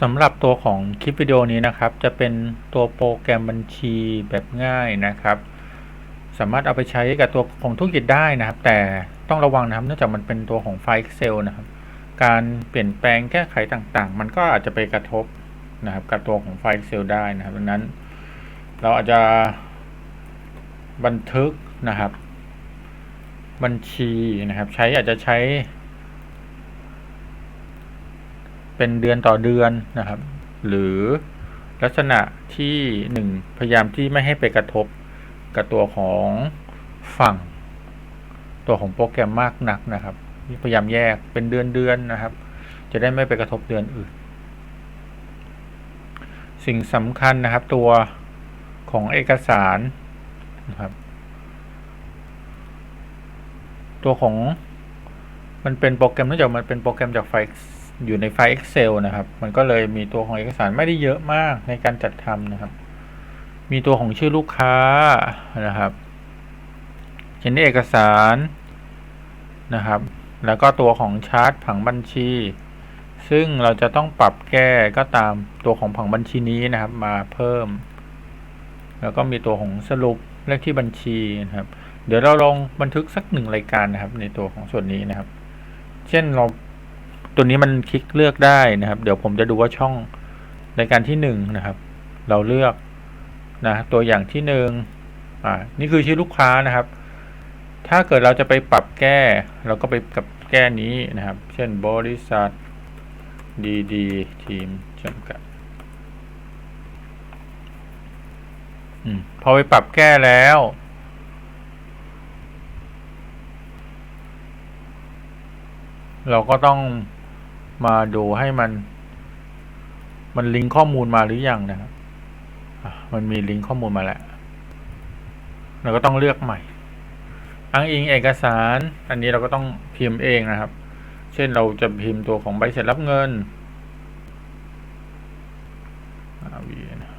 สำหรับตัวของคลิปวิดีโอนี้นะครับ จะเป็นตัวโปรแกรมบัญชีแบบง่ายนะครับ สามารถเอาไปใช้กับตัวของธุรกิจได้นะครับ แต่ต้องระวังนะครับเนื่องจากมันเป็นตัวของไฟล์ Excel นะครับ การเปลี่ยนแปลงแก้ไขต่างๆ มันก็อาจจะไปกระทบนะครับกับตัวของไฟล์ Excel ได้นะครับดังนั้น เราอาจจะบันทึกนะครับ บัญชีนะครับ ใช้อาจจะใช้ เป็นเดือนต่อเดือนนะครับ หรือลักษณะที่หนึ่งพยายามที่ไม่ให้ไปกระทบกับตัวของฝั่ง ตัวของโปรแกรมมากนักนะครับพยายามแยกเป็นเดือนเดือนนะครับ จะได้ไม่ไปกระทบเดือนอื่น สิ่งสำคัญนะครับตัวของเอกสารนะครับ ตัวของมันเป็นโปรแกรมเนื่องจากมันเป็นโปรแกรมจากไฟล์ อยู่ในไฟล์ Excel นะครับ มันก็เลยมีตัวของเอกสารไม่ได้เยอะมากในการจัดทำนะครับ มีตัวของชื่อลูกค้านะครับเช่นเอกสารนะครับ แล้วก็ตัวของชาร์ตผังบัญชี ซึ่งเราจะต้องปรับแก้ก็ตามตัวของผังบัญชีนี้นะครับ มาเพิ่ม แล้วก็มีตัวของสรุปเลขที่บัญชีนะครับ เดี๋ยวเราลองบันทึกสักหนึ่งรายการนะครับ ในตัวของส่วนนี้นะครับ เช่นเรา ตัวนี้มันคลิกเลือกได้นะครับ เดี๋ยวผมจะดูว่าช่องรายการที่หนึ่งนะครับ เราเลือกนะตัวอย่างที่หนึ่งอ่านี่คือชื่อลูกค้านะครับ ถ้าเกิดเราจะไปปรับแก้ เราก็ไปกับแก้นี้นะครับ เช่นบริษัทดีดีทีมจำกัดอมพอไปปรับแก้แล้ว เราก็ต้อง มาดูให้มัน มันลิงก์ข้อมูลมาหรือยังนะครับมันมีลิงก์ข้อมูลมาแล้วเราก็ต้องเลือกใหม่อ้างอิงเอกสาร อันนี้เราก็ต้องพิมพ์เองนะครับ เช่นเราจะพิมพ์ตัวของใบเสร็จรับเงินอ่า V นะ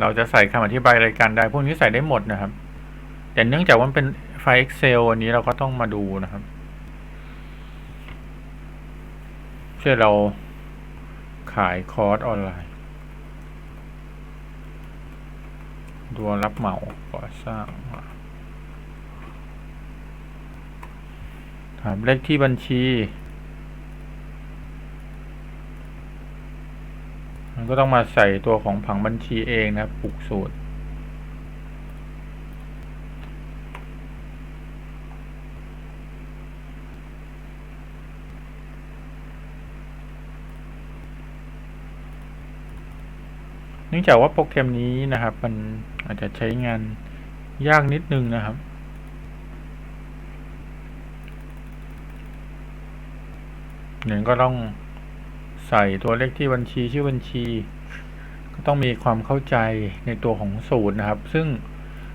เราจะใส่คำอธิบายรายการได้พวกนี้ใส่ได้หมดนะครับ แต่เนื่องจากว่าเป็นไฟล์ Excel อันนี้เราก็ต้องมาดูนะครับเช่นเราขายคอร์สออนไลน์ตัวรับเหมาก่อสร้างถามเลขที่บัญชี มันก็ต้องมาใส่ตัวของผังบัญชีเองนะปลุกสูตร เนื่องจากว่าโปรแกรมนี้นะครับ มันอาจจะใช้งานยากนิดนึงนะครับหนึ่งก็ต้อง ส่ตัวเลขที่บัญชีชื่อบัญชี ก็ต้องมีความเข้าใจในตัวของสูตรนะครับ ซึ่ง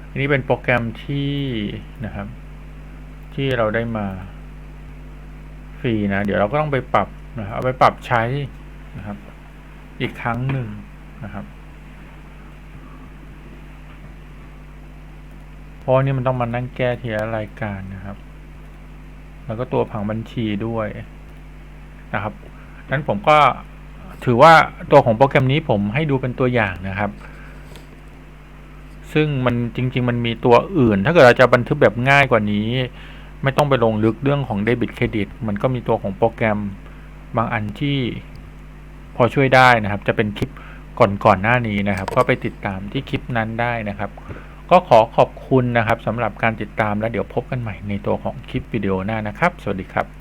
อันนี้เป็นโปรแกรมที่นะครับ ที่เราได้มาฟรีนะ เดี๋ยวเราก็ต้องไปปรับนะครับเอาไปปรับใช้นะครับ อีกครั้งหนึ่งนะครับเพราะนี่มันต้องมานั่งแก้ทีละรายการนะครับ แล้วก็ตัวผังบัญชีด้วยนะครับ นั้นผมก็ถือว่าตัวของโปรแกรมนี้ผมให้ดูเป็นตัวอย่างนะครับ ซึ่งมันจริง ๆ มันมีตัวอื่น ถ้าเกิดเราจะบันทึกแบบง่ายกว่านี้ ไม่ต้องไปลงลึกเรื่องของเดบิตเครดิตมันก็มีตัวของโปรแกรมบางอันที่พอช่วยได้นะครับ จะเป็นคลิปก่อนๆหน้านี้นะครับ ก็ไปติดตามที่คลิปนั้นได้นะครับ ก็ขอขอบคุณนะครับสำหรับการติดตามแล้วเดี๋ยวพบกันใหม่ในตัวของคลิปวิดีโอหน้านะครับ สวัสดีครับ